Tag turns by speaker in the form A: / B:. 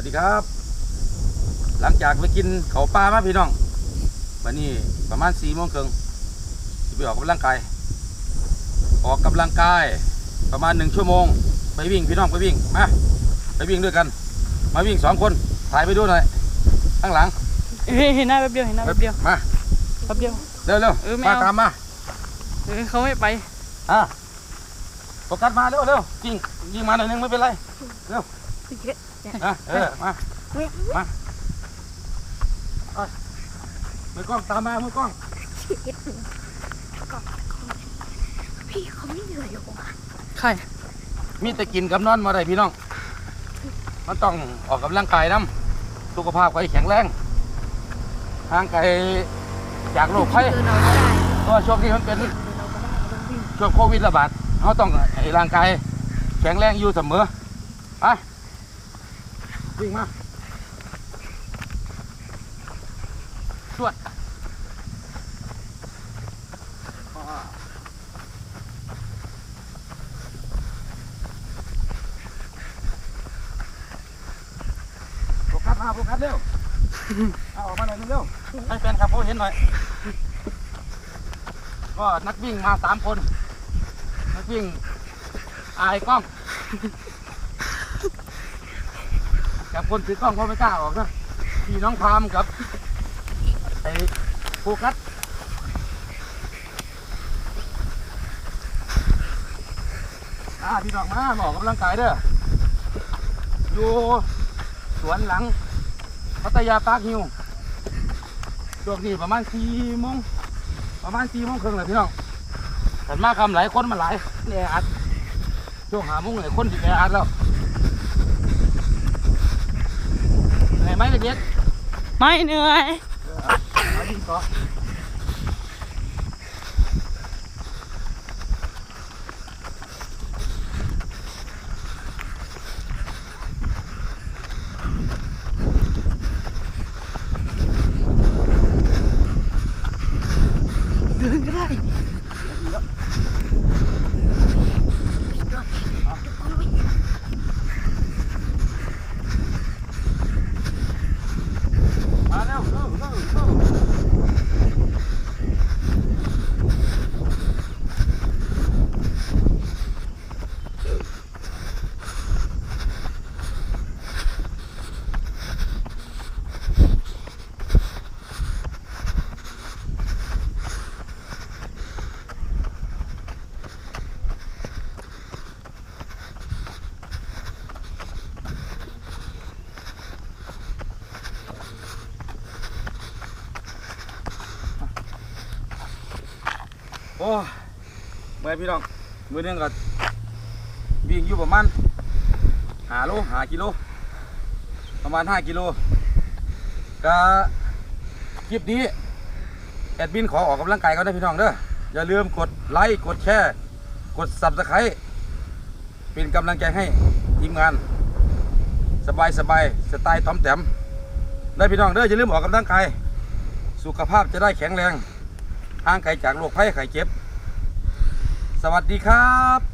A: วัสดีครับ หลังจากไปกินเขาวปลามาพี่น้องวันนี้ประมาณสี่โมงครึ่งจะไปออกกำลังกายออกกำลังกายประมาณหนึ่งชั่วโมง ไปวิ่งพี่น้องไปวิ่งมาไปวิ่งด้วยกัน มาวิ่งสองคนถ่ายไปดูหน่อยข้างหลัง
B: เฮ้ยเห็นหน้าแป๊บเดียวเห็นหน้าแป๊บเดียว
A: มา
B: แป๊บเดียว
A: เร็วเร็ว
B: เออไม่
A: มา
B: เอา
A: ตามมา
B: เออเขาไม่ไป
A: อะโฟกัสมาเร็วเร็วยิงยิงมาหน่อยนึงไม่เป็นไร อะเออมามาเอามือกล้องตามมามือกล้อง
C: พี่เขาไม่เหนื่อยหรอกวะ
B: ใคร
A: มีแต่กินกับนอนมาได้พี่น้อง มันต้องออกกำลังกายน้ำสุขภาพก็ให้แข็งแรงห่างไกลจากโรคภัย
C: เดินเอาก็ได้
A: เพราะว่าช่วงนี้มันเป็น
C: เดินเอาก็ได้เราวิ่ง
A: ช่วงโควิดระบาดเขาต้องให้ร่างกายแข็งแรงอยู่เสมอไป วิ่งมาสวดอ่าโฟกัสมาโฟกัสเร็วเอาออกมาหน่อยเร็วให้แฟนคลับเขาเห็นหน่อย ก็นักวิ่งมาสามคน นักวิ่งอายกล้อง กับคนถือกล้องเพราไม่กล้าออกนะพี่น้องพามกับไอ้โฟกัสอ่าพี่น้องมามออกกำลังกายเด้ออยู่สวนหลังพัทยาปาร์คฮิวช่วงนี้ประมาณสี่โมงประมาณสี่โมงครึ่งเลยพี่น้องแต่มาคำหลายคนมาหลายเนี่ยอัดช่วงหาโมงหลายคนที่แออัดแล้วเห นื่อยไหมเด็ก
B: ไม่เหนื่อย
A: เอาวิ่งต่อ
B: เดินก็ได้
A: มาเร็วเร็วเร็วเร็ว โอ้เมื่อพี่น้องมือนึงก็วิ่งอยู่ประมาณหาโลหากิโล ประมาณห้ากิโลก็คลิปนี้ แอดมินขอออกกำลังกายก่อนนะพี่น้องเด้ออย่าลืมกดไลค์กดแชร์กด subscribe เป็นกำลังใจให้ทีมงาน สบายสบายสไตล์ทอมแต้มได้พี่น้องเด้ออย่าลืมออกกำลังกายสุขภาพจะได้แข็งแรง ห่างไกลจากโรคภัยไข้เจ็บ สวัสดีครับ